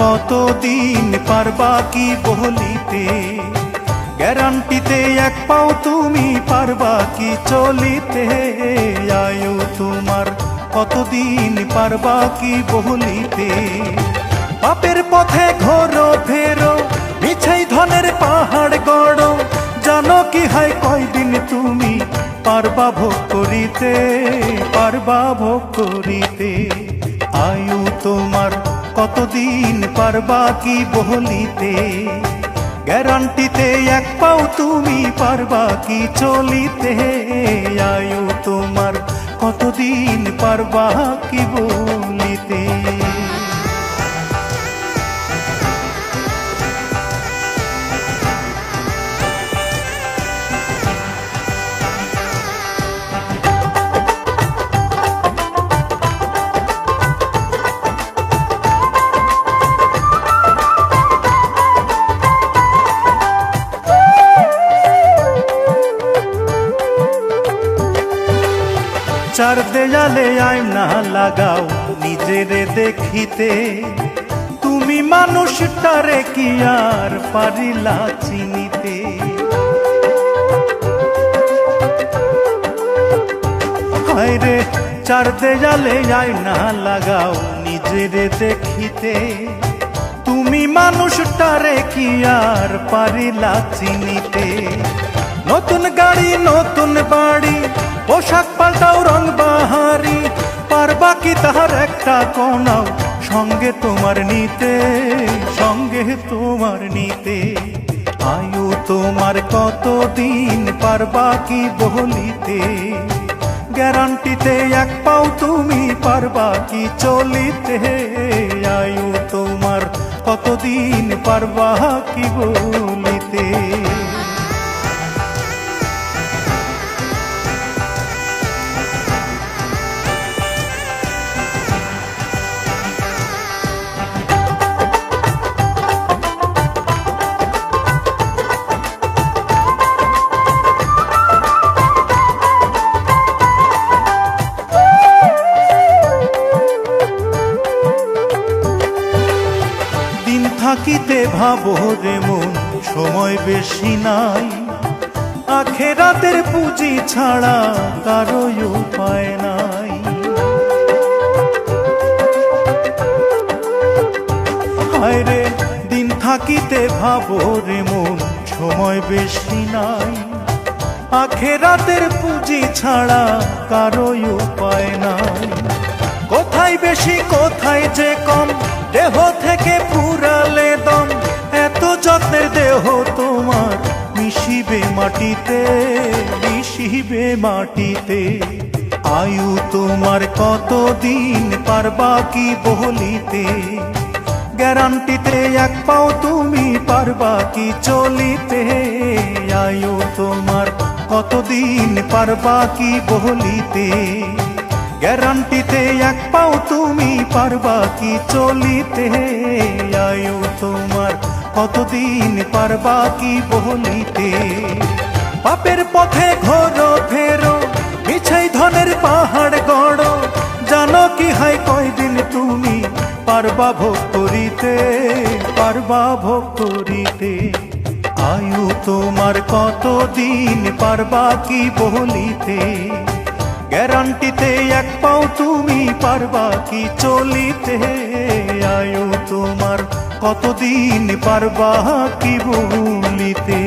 কতদিন পারবা কি বলিতে গ্যারান্টিতে এক পাও তুমি পারবা কি চলিতে। আয়ু তোমার কতদিন পারবা কি বলিতে পাপের পথে ঘোরো, ফেরো, মিছাই ধনের পাহাড় গড়ো। জানো কি হয় কয়দিন তুমি পারবা ভোগ করিতে, পারবা ভোগ করিতে। আয়ু তোমার কতদিন পারবা কি বলিতে গ্যারান্টিতে এক পাও তুমি পারবা কি চলিতে? আয়ু তোমার কতদিন পারবা কি বলিতে চার দেয়ালে আয়না লাগাও, নিজেরে দেখিতে। তুমি মানুষটারে কি আর পারিলা চিনিতে? হায়রে, চার দেয়ালে আয়না লাগাও, নিজেরে দেখিতে। তুমি মানুষটারে কি আর পারিলা চিনিতে? নতুন গাড়ি, নতুন বাড়ি, পোশাক পাল্টাও, রং বাহারি, পারবা কি তাহার একটা কোনাও সঙ্গে তোমার নিতে, সঙ্গে তোমার নিতে। আয়ু তোমার কতদিন পারবা কি বলিতে? গ্যারান্টিতে এক পাও তুমি পারবা কি চলিতে? আয়ু তোমার কতদিন পারবা কি বলিতে? থাকিতে ভাবো রে মন, সময় বেশি নাই। আখেরাতের পুঁজি ছাড়া কারও উপায় নাই। হায়রে দিন থাকিতে ভাবো রে মন, সময় বেশি নাই। আখেরাতের পুঁজি ছাড়া কারও উপায় নাই। কোথায় বেশি, কোথায় যে কম, দেহ মিশিবে মাটিতে মিশিবে মাটিতে। আয়ু তোমার কতদিন পারবা কি বলিতে গ্যারান্টিতে এক পাও তুমি পারবা কি চলিতে। আয়ু তোমার কতদিন পারবা কি বলিতে গ্যারান্টিতে এক পাও তুমি পারবা কি চলিতে। আয়ু তোমার কতদিন পারবা কি বলিতে পাপের পথে ঘোরো ফেরো, মিছাই ধনের পাহাড় গড়ো। জানো কি হয় কয়দিন তুমি পারবা ভোগ করিতে, পারবা ভোগ করিতে? আয়ু তোমার কতদিন পারবা কি বলিতে গ্যারান্টিতে এক পাও তুমি পারবা কি চলিতে? আয়ু তোমার কতদিন পারবা কি বলিতে?